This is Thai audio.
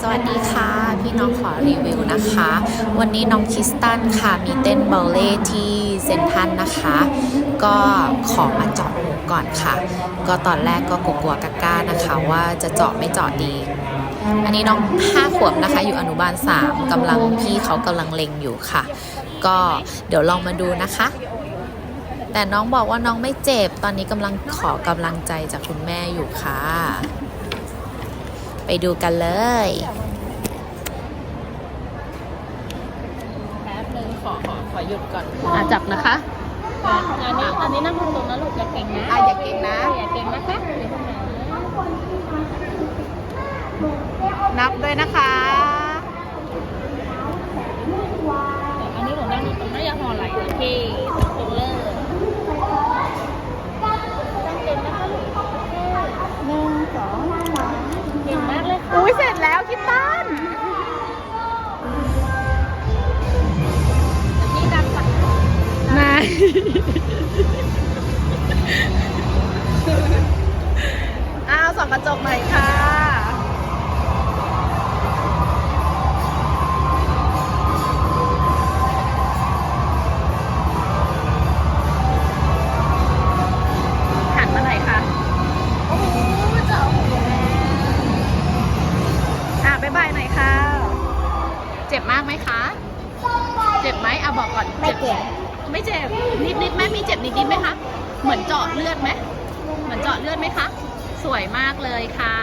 สวัสดีค่ะ พี่น้องขอรีวิวนะคะ วันนี้น้องคิสตันค่ะ มีเต้นบอลเล่ที่เซนทันนะคะ ก็ขอมาเจาะหูก่อนค่ะ ก็ตอนแรกก็กลัวๆกล้าๆนะคะ ว่าจะเจาะไม่เจาะดี อันนี้น้อง5ขวบนะคะ อยู่อนุบาล3กำลังพี่เขากำลังเล็งอยู่ค่ะ ก็เดี๋ยวลองมาดูนะคะ แต่น้องบอกว่าน้องไม่เจ็บตอนนี้กำลังขอกำลังใจจากคุณแม่อยู่ค่ะ ไปดูกันเลยแป๊บนึงขอขอขอหยุดก่อนอะจับนะคะอันนี้อันนี้นั่งตรงๆนะลูกอย่าเก่งนะอะอย่าเก่งนะอย่าเก่งนะคะเดี๋ยวคุณหมอนับด้วยนะคะ อันนี้หนูนั่งตรงๆนะอย่าห่อไหลโอเคตรงเลยตั้งเต็มนะคะลูกหนึ่งสองสามเก่งมากเลยค่ะ อุ้ยเสร็จแล้วคิด ตันนี่ดังสักนายอ้าวส่องกระจกหน่อยค่ะ บ๊ายบายหน่อยค่ะ เจ็บมากไหมคะ เจ็บไหมอะบอกก่อน ไม่เก่งไม่เจ็บ นิดนิดๆไหมมีเจ็บนิดนิดๆไหมคะ เหมือนเจาะเลือดไหม เหมือนเจาะเลือดไหมคะ สวยมากเลยค่ะ